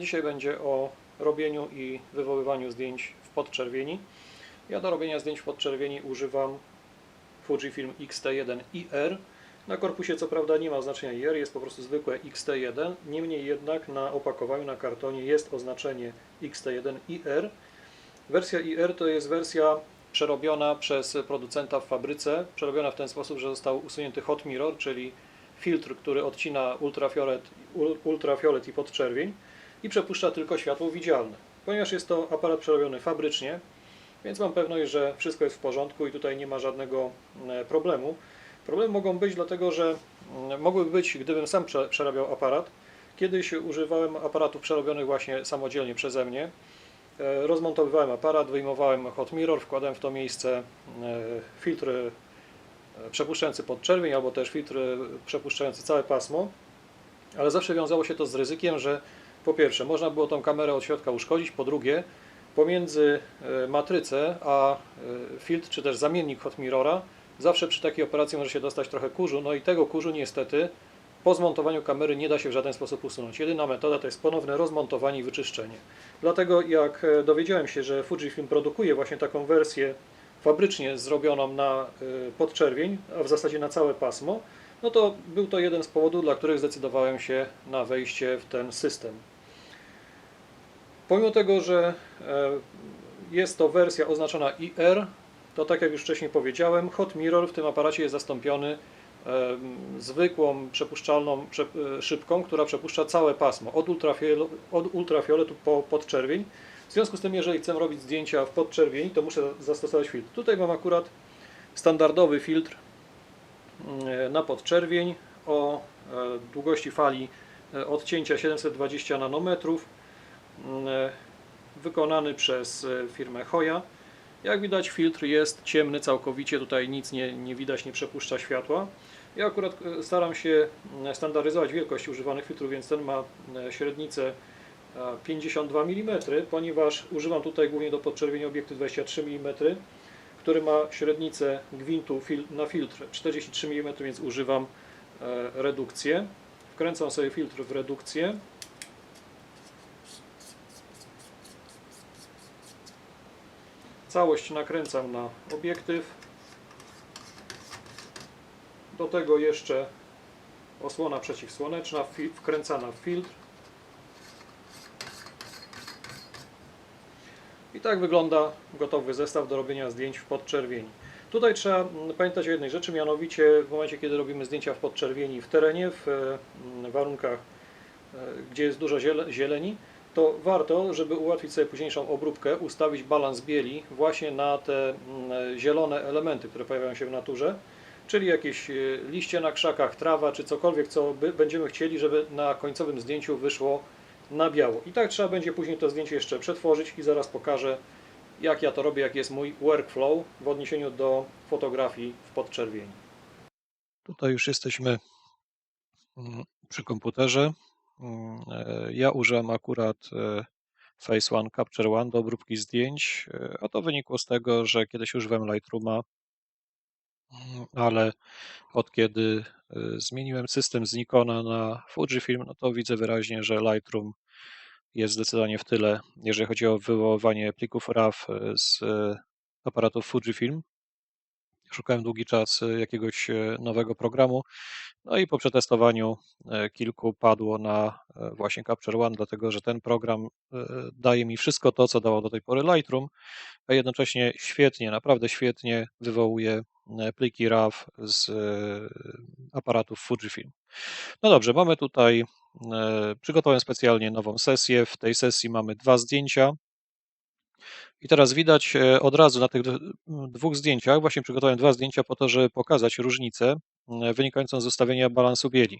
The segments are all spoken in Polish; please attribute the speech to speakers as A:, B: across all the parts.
A: Dzisiaj będzie o robieniu i wywoływaniu zdjęć w podczerwieni. Ja do robienia zdjęć w podczerwieni używam Fujifilm X-T1IR. Na korpusie co prawda nie ma oznaczenia IR, jest po prostu zwykłe X-T1. Niemniej jednak na opakowaniu, na kartonie jest oznaczenie X-T1IR. Wersja IR to jest wersja przerobiona przez producenta w fabryce. Przerobiona w ten sposób, że został usunięty hot mirror, czyli filtr, który odcina ultrafiolet, ul- ultrafiolet i podczerwień i przepuszcza tylko światło widzialne. Ponieważ jest to aparat przerobiony fabrycznie, więc mam pewność, że wszystko jest w porządku i tutaj nie ma żadnego e, problemu. Problemy mogą być dlatego, że mm, mogłyby być, gdybym sam prze- przerabiał aparat. Kiedyś używałem aparatów przerobionych właśnie samodzielnie przeze mnie. E, Rozmontowywałem aparat, wyjmowałem hot mirror, wkładałem w to miejsce e, filtr e, przepuszczający podczerwień albo też filtr e, przepuszczający całe pasmo, ale zawsze wiązało się to z ryzykiem, że po pierwsze można było tą kamerę od środka uszkodzić, po drugie pomiędzy e, matrycę a e, filtr czy też zamiennik hot mirrora zawsze przy takiej operacji może się dostać trochę kurzu, no i tego kurzu niestety po zmontowaniu kamery nie da się w żaden sposób usunąć. Jedyna metoda to jest ponowne rozmontowanie i wyczyszczenie. Dlatego jak e, dowiedziałem się, że Fujifilm produkuje właśnie taką wersję fabrycznie zrobioną na podczerwień, a w zasadzie na całe pasmo, no to był to jeden z powodów, dla których zdecydowałem się na wejście w ten system. Pomimo tego, że e, jest to wersja oznaczona IR, to tak jak już wcześniej powiedziałem, Hot Mirror w tym aparacie jest zastąpiony e, zwykłą przepuszczalną prze, e, szybką, która przepuszcza całe pasmo, od, ultrafiol, od ultrafioletu po podczerwień. W związku z tym, jeżeli chcę robić zdjęcia w podczerwieni, to muszę zastosować filtr. Tutaj mam akurat standardowy filtr na podczerwień o długości fali odcięcia 720 nanometrów, wykonany przez e, firmę Hoya. Jak widać filtr jest ciemny całkowicie, tutaj nic nie, nie widać, nie przepuszcza światła. Ja akurat e, staram się mm, standaryzować wielkość używanych filtrów, więc ten ma e, średnicę e, 52 mm, ponieważ używam tutaj głównie do podczerwieni obiektu 23 mm, który ma średnicę gwintu na filtr 43 mm, więc używam e, redukcję. Wkręcam sobie filtr w redukcję. Całość nakręcam na obiektyw. Do tego jeszcze osłona przeciwsłoneczna wkręcana w filtr. I tak wygląda gotowy zestaw do robienia zdjęć w podczerwieni. Tutaj trzeba mm, pamiętać o jednej rzeczy, mianowicie w momencie, kiedy robimy zdjęcia w podczerwieni w terenie, w e, warunkach, e, gdzie jest dużo ziele- zieleni, to warto, żeby ułatwić sobie późniejszą obróbkę, ustawić balans bieli właśnie na te mm, zielone elementy, które pojawiają się w naturze, czyli jakieś e, liście na krzakach, trawa, czy cokolwiek, co będziemy chcieli, żeby na końcowym zdjęciu wyszło na biało. I tak trzeba będzie później to zdjęcie jeszcze przetworzyć i zaraz pokażę, jak ja to robię, jaki jest mój workflow w odniesieniu do fotografii w podczerwieni. Tutaj już jesteśmy mm, przy komputerze. Ja użyłem akurat e, Face One Capture One do obróbki zdjęć, e, a to wynikło z tego, że kiedyś używałem Lightrooma, mm, ale od kiedy e, zmieniłem system z Nikona na Fujifilm, no to widzę wyraźnie, że Lightroom jest zdecydowanie w tyle, jeżeli chodzi o wywoływanie plików RAW z aparatów Fujifilm. Szukałem długi czas e, jakiegoś e, nowego programu, no i po przetestowaniu e, kilku padło na właśnie Capture One, dlatego że ten program daje mi wszystko to, co dało do tej pory Lightroom, a jednocześnie świetnie, naprawdę świetnie wywołuje pliki RAW z aparatów Fujifilm. No dobrze, mamy tutaj, przygotowałem specjalnie nową sesję. W tej sesji mamy dwa zdjęcia. I teraz widać e, od razu na tych dwóch zdjęciach, właśnie przygotowałem dwa zdjęcia po to, żeby pokazać różnicę e, wynikającą z ustawienia balansu bieli.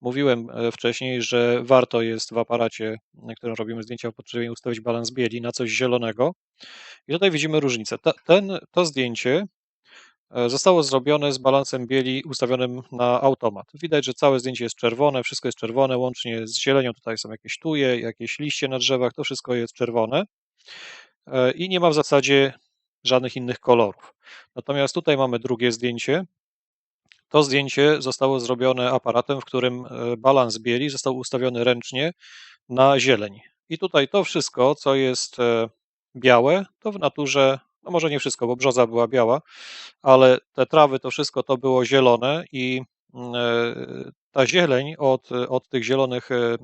A: Mówiłem e, wcześniej, że warto jest w aparacie, na którym robimy zdjęcia podczerwieni, ustawić balans bieli na coś zielonego. I tutaj widzimy różnicę. Ten, to zdjęcie zostało zrobione z balansem bieli ustawionym na automat. Widać, że całe zdjęcie jest czerwone, wszystko jest czerwone, łącznie z zielenią. Tutaj są jakieś tuje, jakieś liście na drzewach, to wszystko jest czerwone i nie ma w zasadzie żadnych innych kolorów. Natomiast tutaj mamy drugie zdjęcie. To zdjęcie zostało zrobione aparatem, w którym e, balans bieli został ustawiony ręcznie na zieleń. I tutaj to wszystko, co jest e, białe, to w naturze, no może nie wszystko, bo brzoza była biała, ale te trawy, to wszystko to było zielone i mm, e, ta zieleń od, od tych zielonych e,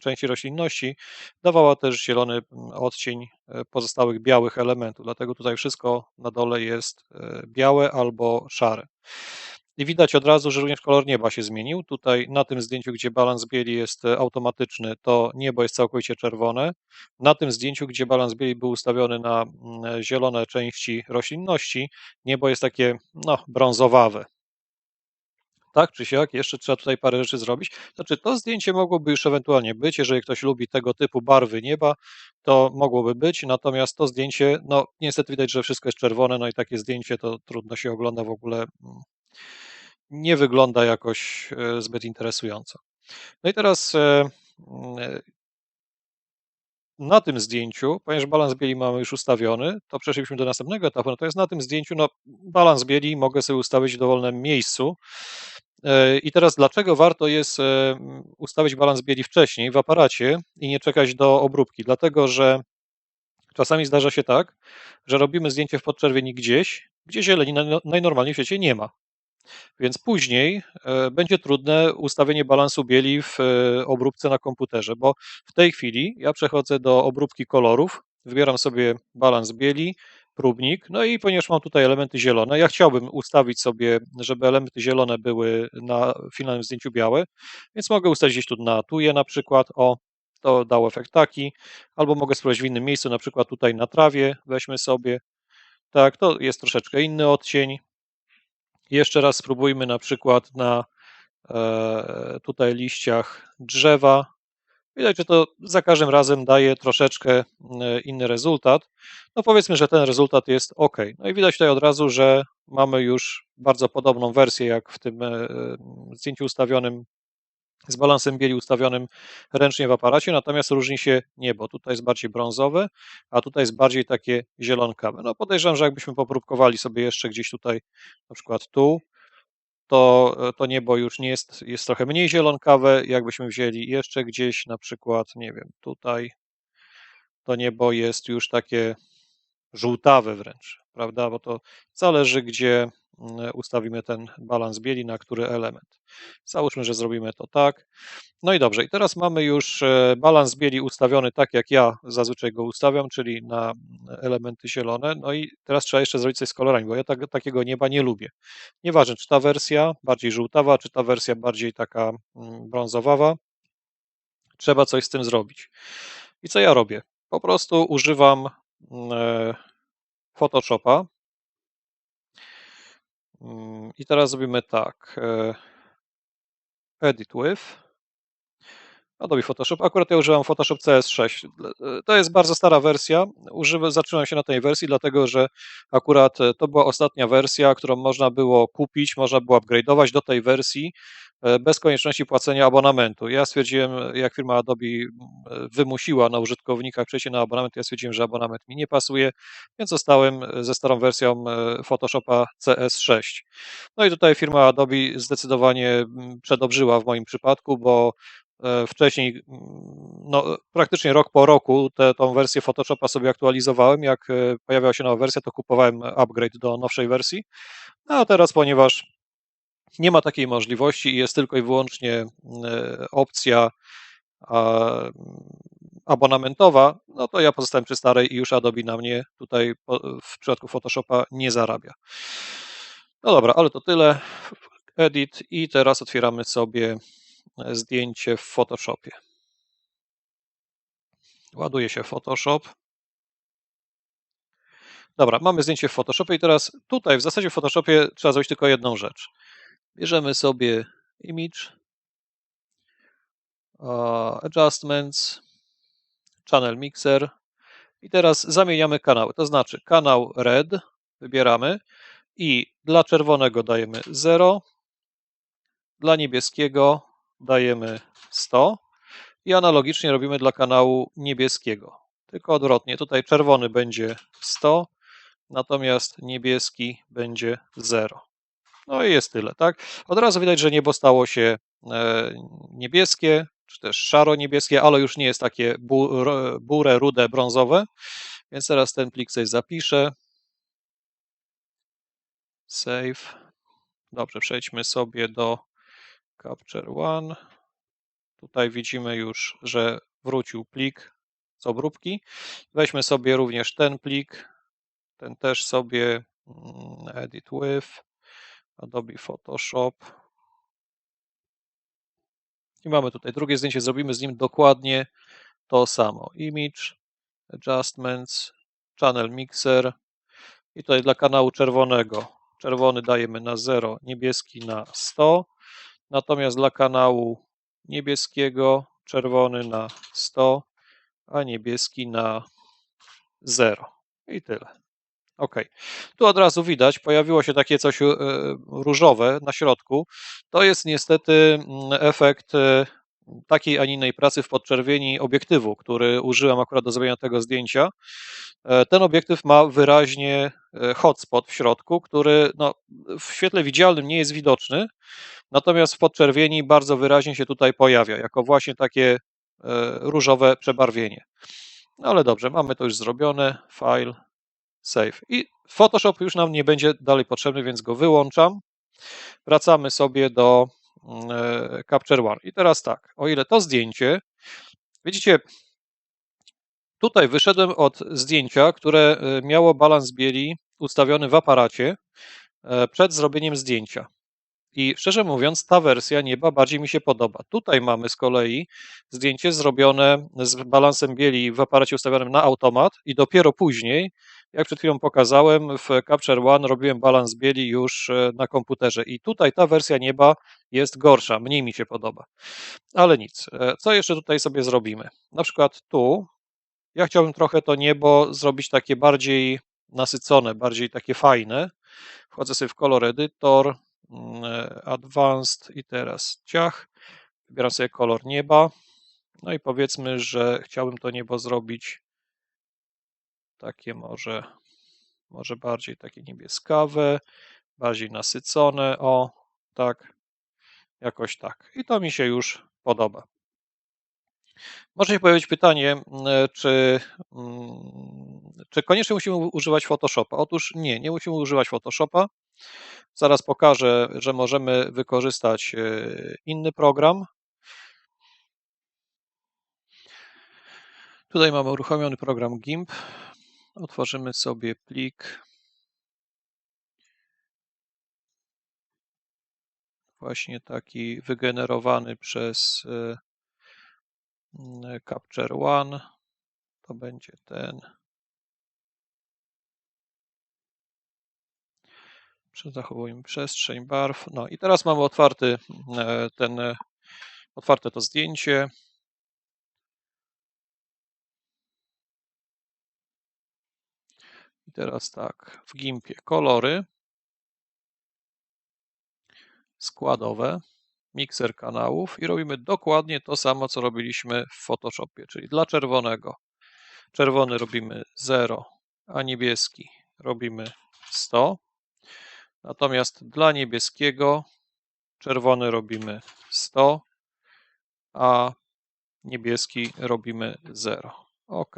A: części roślinności dawała też zielony odcień e, pozostałych białych elementów. Dlatego tutaj wszystko na dole jest białe albo szare. I widać od razu, że również kolor nieba się zmienił. Tutaj na tym zdjęciu, gdzie balans bieli jest automatyczny, to niebo jest całkowicie czerwone. Na tym zdjęciu, gdzie balans bieli był ustawiony na zielone części roślinności, niebo jest takie no, brązowawe. Tak czy siak, jeszcze trzeba tutaj parę rzeczy zrobić. Znaczy, to zdjęcie mogłoby już ewentualnie być, jeżeli ktoś lubi tego typu barwy nieba, to mogłoby być, natomiast to zdjęcie, no niestety widać, że wszystko jest czerwone, no i takie zdjęcie to trudno się ogląda w ogóle mm, nie wygląda jakoś e, zbyt interesująco. No i teraz e, mm, na tym zdjęciu, ponieważ balans bieli mamy już ustawiony, to przeszliśmy do następnego etapu. Natomiast na tym zdjęciu, no, balans bieli mogę sobie ustawić w dowolnym miejscu. E, I teraz dlaczego warto jest ustawić balans bieli wcześniej w aparacie i nie czekać do obróbki? Dlatego, że czasami zdarza się tak, że robimy zdjęcie w podczerwieni gdzieś, gdzie zieleni najnormalniej w świecie nie ma. Więc później e, będzie trudne ustawienie balansu bieli w e, obróbce na komputerze, bo w tej chwili ja przechodzę do obróbki kolorów, wybieram sobie balans bieli, próbnik, no i ponieważ mam tutaj elementy zielone, ja chciałbym ustawić sobie, żeby elementy zielone były na finalnym zdjęciu białe, więc mogę ustawić gdzieś tu na tuje na przykład, o, to dał efekt taki, albo mogę spróbować w innym miejscu, na przykład tutaj na trawie, weźmy sobie, tak, to jest troszeczkę inny odcień, jeszcze raz spróbujmy na przykład na e, tutaj liściach drzewa. Widać, że to za każdym razem daje troszeczkę e, inny rezultat. No powiedzmy, że ten rezultat jest ok. No i widać tutaj od razu, że mamy już bardzo podobną wersję jak w tym e, zdjęciu ustawionym z balansem bieli ustawionym ręcznie w aparacie, natomiast różni się niebo. Tutaj jest bardziej brązowe, a tutaj jest bardziej takie zielonkawe. No podejrzewam, że jakbyśmy popróbkowali sobie jeszcze gdzieś tutaj, na przykład tu, to, to niebo już nie jest, jest trochę mniej zielonkawe. Jakbyśmy wzięli jeszcze gdzieś, na przykład, nie wiem, tutaj, to niebo jest już takie żółtawe wręcz, prawda? Bo to zależy, gdzie mm, ustawimy ten balans bieli, na który element. Załóżmy, że zrobimy to tak. No i dobrze, i teraz mamy już e, balans bieli ustawiony tak, jak ja zazwyczaj go ustawiam, czyli na elementy zielone. No i teraz trzeba jeszcze zrobić coś z kolorami, bo ja tak, takiego nieba nie lubię. Nieważne, czy ta wersja bardziej żółtawa, czy ta wersja bardziej taka mm, brązowawa, trzeba coś z tym zrobić. I co ja robię? Po prostu używam mm, e, Photoshopa. Mm, I teraz zrobimy tak. E, edit with. Adobe Photoshop. Akurat ja używam Photoshop CS6. To jest bardzo stara wersja. Używam, zatrzymam się na tej wersji, dlatego że akurat e, to była ostatnia wersja, którą można było kupić, można było upgrade'ować do tej wersji e, bez konieczności płacenia abonamentu. Ja stwierdziłem, jak firma Adobe wymusiła na użytkownikach przejście na abonament, ja stwierdziłem, że abonament mi nie pasuje, więc zostałem ze starą wersją e, Photoshopa CS6. No i tutaj firma Adobe zdecydowanie przedobrzyła w moim przypadku, bo E, wcześniej, mm, no, praktycznie rok po roku, tę tą wersję Photoshopa sobie aktualizowałem. Jak e, pojawiała się nowa wersja, to kupowałem upgrade do nowszej wersji. No a teraz, ponieważ nie ma takiej możliwości i jest tylko i wyłącznie e, opcja abonamentowa, no to ja pozostałem przy starej i już Adobe na mnie tutaj w przypadku Photoshopa nie zarabia. No dobra, ale to tyle. Edit i teraz otwieramy sobie zdjęcie w Photoshopie. Ładuje się Photoshop. Dobra, mamy zdjęcie w Photoshopie i teraz tutaj w zasadzie w Photoshopie trzeba zrobić tylko jedną rzecz. Bierzemy sobie image, adjustments, channel mixer i teraz zamieniamy kanały. To znaczy kanał red wybieramy i dla czerwonego dajemy 0, dla niebieskiego dajemy 100 i analogicznie robimy dla kanału niebieskiego. Tylko odwrotnie, tutaj czerwony będzie 100, natomiast niebieski będzie 0. No i jest tyle, tak? Od razu widać, że niebo stało się e, niebieskie, czy też szaro-niebieskie, ale już nie jest takie burę, rude, brązowe. Więc teraz ten plik sobie zapiszę. Save. Dobrze, przejdźmy sobie do Capture One. Tutaj widzimy już, że wrócił plik z obróbki. Weźmy sobie również ten plik, ten też sobie mm, edit with Adobe Photoshop. I mamy tutaj drugie zdjęcie, zrobimy z nim dokładnie to samo. Image, Adjustments, Channel Mixer i tutaj dla kanału czerwonego. Czerwony dajemy na 0, niebieski na 100. Natomiast dla kanału niebieskiego czerwony na 100, a niebieski na 0. I tyle. OK. Tu od razu widać, pojawiło się takie coś e, różowe na środku. To jest niestety mm, efekt e, takiej, a nie innej pracy w podczerwieni obiektywu, który użyłem akurat do zrobienia tego zdjęcia. E, Ten obiektyw ma wyraźnie e, hotspot w środku, który no, w świetle widzialnym nie jest widoczny, natomiast w podczerwieni bardzo wyraźnie się tutaj pojawia, jako właśnie takie e, różowe przebarwienie. No ale dobrze, mamy to już zrobione. File, save. I Photoshop już nam nie będzie dalej potrzebny, więc go wyłączam. Wracamy sobie do Capture One. I teraz tak, o ile to zdjęcie, widzicie, tutaj wyszedłem od zdjęcia, które e, miało balans bieli ustawiony w aparacie e, przed zrobieniem zdjęcia. I szczerze mówiąc, ta wersja nieba bardziej mi się podoba. Tutaj mamy z kolei zdjęcie zrobione z balansem bieli w aparacie ustawionym na automat i dopiero później, jak przed chwilą pokazałem, w Capture One robiłem balans bieli już e, na komputerze. I tutaj ta wersja nieba jest gorsza, mniej mi się podoba. Ale nic. E, Co jeszcze tutaj sobie zrobimy? Na przykład tu, ja chciałbym trochę to niebo zrobić takie bardziej nasycone, bardziej takie fajne. Wchodzę sobie w Color Editor, mm, e, Advanced i teraz ciach. Wybieram sobie kolor nieba. No i powiedzmy, że chciałbym to niebo zrobić takie może, może bardziej takie niebieskawe, bardziej nasycone, o tak, jakoś tak. I to mi się już podoba. Może się pojawić pytanie, czy, mm, czy koniecznie musimy używać Photoshopa? Otóż nie, nie musimy używać Photoshopa. Zaraz pokażę, że możemy wykorzystać e, inny program. Tutaj mamy uruchomiony program GIMP. Otworzymy sobie plik. Właśnie taki wygenerowany przez e, mm, Capture One. To będzie ten. Zachowujmy przestrzeń barw. No i teraz mamy otwarty e, ten, e, otwarte to zdjęcie. I teraz tak, w Gimpie kolory składowe, mikser kanałów i robimy dokładnie to samo, co robiliśmy w Photoshopie, czyli dla czerwonego. Czerwony robimy 0, a niebieski robimy 100. Natomiast dla niebieskiego czerwony robimy 100, a niebieski robimy 0. OK.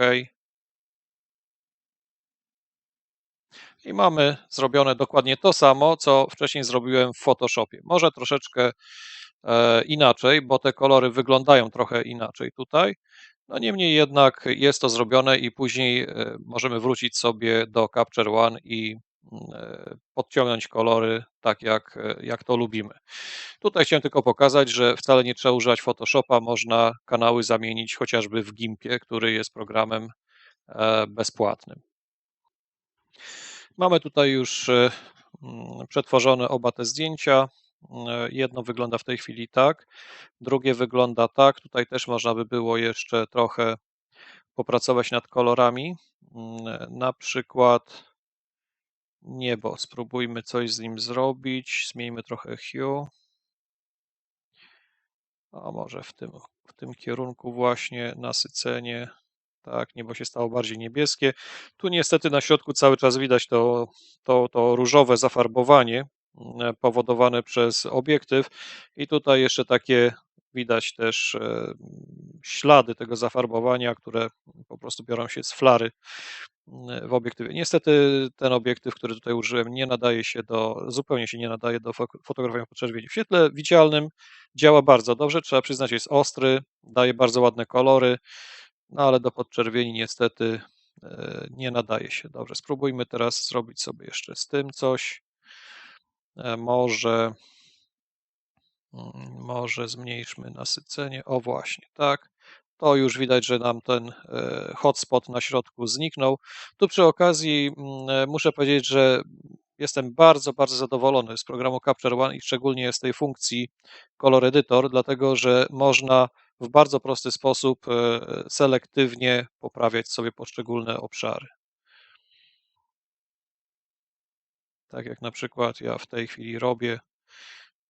A: I mamy zrobione dokładnie to samo, co wcześniej zrobiłem w Photoshopie. Może troszeczkę e, inaczej, bo te kolory wyglądają trochę inaczej tutaj. No niemniej jednak jest to zrobione i później e, możemy wrócić sobie do Capture One i e, podciągnąć kolory tak jak, jak to lubimy. Tutaj chciałem tylko pokazać, że wcale nie trzeba używać Photoshopa, można kanały zamienić chociażby w Gimpie, który jest programem bezpłatnym. Mamy tutaj już e, mm, przetworzone oba te zdjęcia. E, Jedno wygląda w tej chwili tak, drugie wygląda tak. Tutaj też można by było jeszcze trochę popracować nad kolorami. Mm, Na przykład niebo. Spróbujmy coś z nim zrobić. Zmieńmy trochę hue. A może w tym, w tym kierunku właśnie nasycenie. Tak, niebo się stało bardziej niebieskie. Tu niestety na środku cały czas widać to, to, to różowe zafarbowanie mm, powodowane przez obiektyw. I tutaj jeszcze takie widać też e, ślady tego zafarbowania, które po prostu biorą się z flary mm, w obiektywie. Niestety ten obiektyw, który tutaj użyłem, nie nadaje się do, zupełnie się nie nadaje do fotografowania podczerwieni. W świetle widzialnym działa bardzo dobrze, trzeba przyznać, jest ostry, daje bardzo ładne kolory, no ale do podczerwieni niestety e, nie nadaje się. Dobrze, spróbujmy teraz zrobić sobie jeszcze z tym coś. E, Może, mm, może zmniejszmy nasycenie. O właśnie, tak. To już widać, że nam ten e, hotspot na środku zniknął. Tu przy okazji mm, muszę powiedzieć, że jestem bardzo, bardzo zadowolony z programu Capture One i szczególnie z tej funkcji Color Editor, dlatego że można w bardzo prosty sposób e, selektywnie poprawiać sobie poszczególne obszary. Tak jak na przykład ja w tej chwili robię.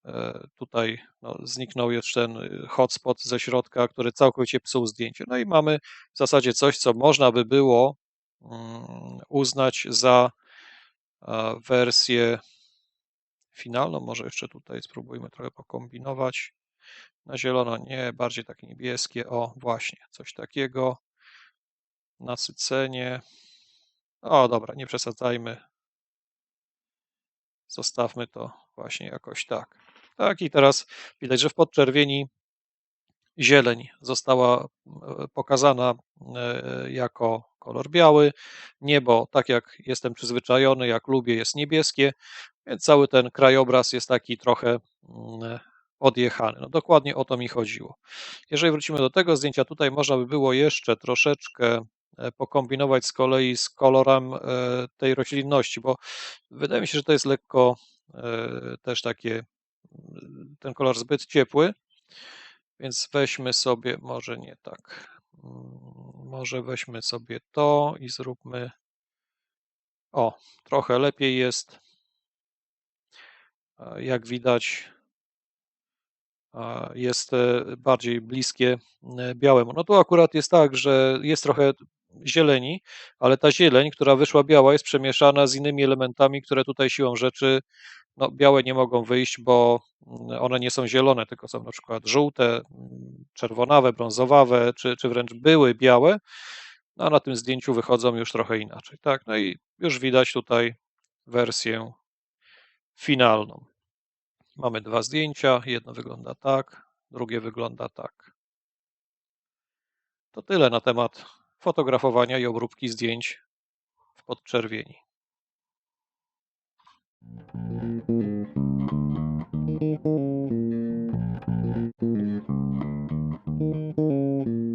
A: E, Tutaj no, zniknął już ten y, hotspot ze środka, który całkowicie psuł zdjęcie. No i mamy w zasadzie coś, co można by było mm, uznać za wersję finalną. Może jeszcze tutaj spróbujmy trochę pokombinować. Na zielono nie, bardziej takie niebieskie. O, właśnie, coś takiego. Nasycenie. O, dobra, nie przesadzajmy. Zostawmy to właśnie jakoś tak. Tak, i teraz widać, że w podczerwieni zieleń została e, pokazana e, jako kolor biały. Niebo, tak jak jestem przyzwyczajony, jak lubię, jest niebieskie, więc cały ten krajobraz jest taki trochę mm, odjechany. No dokładnie o to mi chodziło. Jeżeli wrócimy do tego zdjęcia, tutaj można by było jeszcze troszeczkę e, pokombinować z kolei z kolorem e, tej roślinności, bo wydaje mi się, że to jest lekko e, też takie, mm, ten kolor zbyt ciepły, więc weźmy sobie, może nie tak, może weźmy sobie to i zróbmy, o, trochę lepiej jest, E, jak widać, e, jest e, bardziej bliskie białemu. No tu akurat jest tak, że jest trochę zieleni, ale ta zieleń, która wyszła biała, jest przemieszana z innymi elementami, które tutaj siłą rzeczy no, białe nie mogą wyjść, bo mm, one nie są zielone, tylko są na przykład żółte, mm, czerwonawe, brązowawe, czy, czy wręcz były białe, no, a na tym zdjęciu wychodzą już trochę inaczej. Tak, no i już widać tutaj wersję finalną. Mamy dwa zdjęcia, jedno wygląda tak, drugie wygląda tak. To tyle na temat fotografowania i obróbki zdjęć w podczerwieni.
B: Thank you.